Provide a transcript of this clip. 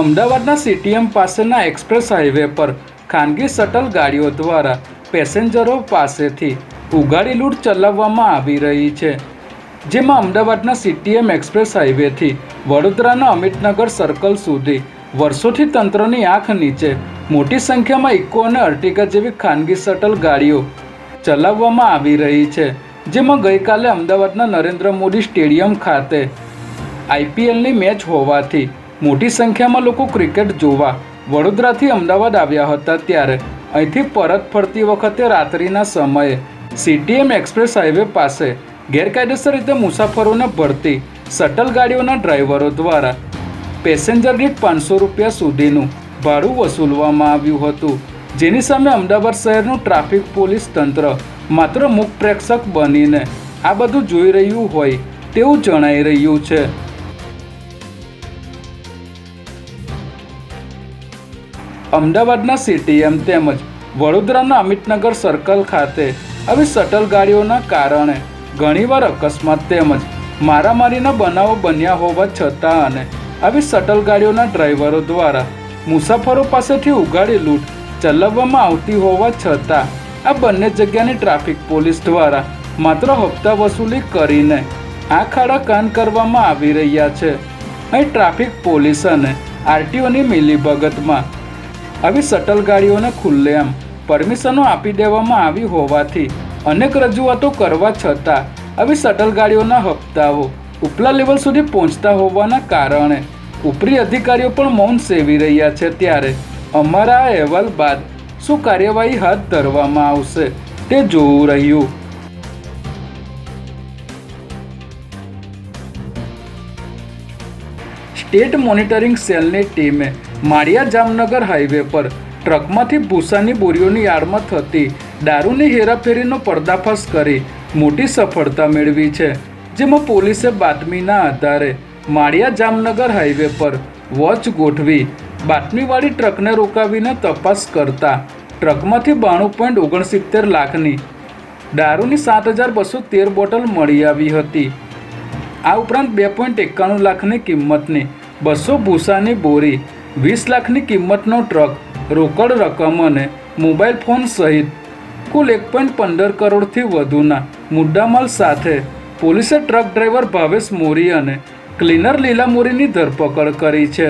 અમદાવાદના સીટીએમ પાસેના express highway પર ખાનગી શટલ ગાડીઓ દ્વારા પેસેન્જરો પાસેથી ઉગાડી લૂંટ ચલાવવામાં આવી રહી છે, જેમાં અમદાવાદના સીટીએમ એક્સપ્રેસ હાઈવેથી વડોદરાના અમિતનગર સર્કલ સુધી વર્ષોથી તંત્રની આંખ નીચે મોટી સંખ્યામાં ઇકો અને અર્ટિગા જેવી ખાનગી શટલ ગાડીઓ ચલાવવામાં આવી રહી છે, જેમાં ગઈકાલે અમદાવાદના નરેન્દ્ર મોદી સ્ટેડિયમ ખાતે આઈપીએલની મેચ હોવાથી મોટી સંખ્યામાં લોકો ક્રિકેટ જોવા વડોદરાથી અમદાવાદ આવ્યા હતા ત્યારે. અહીંથી પરત ફરતી વખતે રાત્રિના સમયે સીટીએમ એક્સપ્રેસ હાઈવે પાસે ગેરકાયદેસર રીતે મુસાફરોને ભરતી શટલ ગાડીઓના ડ્રાઈવરો દ્વારા પેસેન્જર દીઠ પાંચસો રૂપિયા સુધીનું ભાડું વસૂલવામાં આવ્યું હતું. જેની સામે અમદાવાદ શહેરનું ટ્રાફિક પોલીસ તંત્ર માત્ર મુખ પ્રેક્ષક બનીને આ બધું જોઈ રહ્યું હોય તેવું જણાઈ રહ્યું છે. અમદાવાદના સીટીએમ તેમજ વડોદરાના અમિતનગર સર્કલ ખાતે. આવી શટલ ગાડીઓના કારણે ઘણીવાર અકસ્માત તેમજ મારામારીના બનાવો બન્યા હોવા છતાં અને આવી શટલ ગાડીઓના ડ્રાઈવરો દ્વારા મુસાફરો પાસેથી ઉગાડી લૂંટ ચલાવવામાં આવતી હોવા છતાં, આ બંને જગ્યાની ટ્રાફિક પોલીસ દ્વારા માત્ર હપ્તા વસૂલી કરીને આ ખાડા કાન કરવામાં આવી રહ્યા છે. અહીં ટ્રાફિક પોલીસ અને આરટીઓની મિલીભગતમાં આવી શટલ ગાડીઓને ખુલ્લેઆમ પરમિશનો આપી દેવામાં આવી હોવાથી અનેક રજૂઆતો કરવા છતાં આવી શટલ ગાડીઓના હપ્તાઓ ઉપલા લેવલ સુધી પહોંચતા હોવાના કારણે ઉપરી અધિકારીઓ પણ મૌન સેવી રહ્યા છે ત્યારે અમારા અહેવાલ બાદ શું કાર્યવાહી હાથ ધરવામાં આવશે તે જોવું રહ્યું. સ્ટેટ મોનિટરિંગ સેલની ટીમે માળિયા જામનગર હાઈવે પર ટ્રકમાંથી ભૂસાની બોરીઓની આડમાં થતી દારૂની હેરાફેરીનો પર્દાફાશ કરી મોટી સફળતા મેળવી છે, જેમાં પોલીસે બાતમીના આધારે માળિયા જામનગર હાઈવે પર વોચ ગોઠવી બાતમીવાળી ટ્રકને રોકાવીને તપાસ કરતા ટ્રકમાંથી બાણું પોઈન્ટ ઓગણસિત્તેર લાખની દારૂની સાત હજાર બસો તેર બોટલ મળી આવી હતી. આ ઉપરાંત બે પોઈન્ટ એકાણું લાખની કિંમતની બસો ભૂસાની બોરી, વીસ લાખની કિંમતનો ટ્રક, રોકડ રકમ અને મોબાઈલ ફોન સહિત કુલ એક પોઈન્ટ પંદર કરોડથી વધુના મુદ્દામાલ સાથે પોલીસે ટ્રક ડ્રાઈવર ભાવેશ મોરી અને ક્લીનર લીલા મોરીની ધરપકડ કરી છે.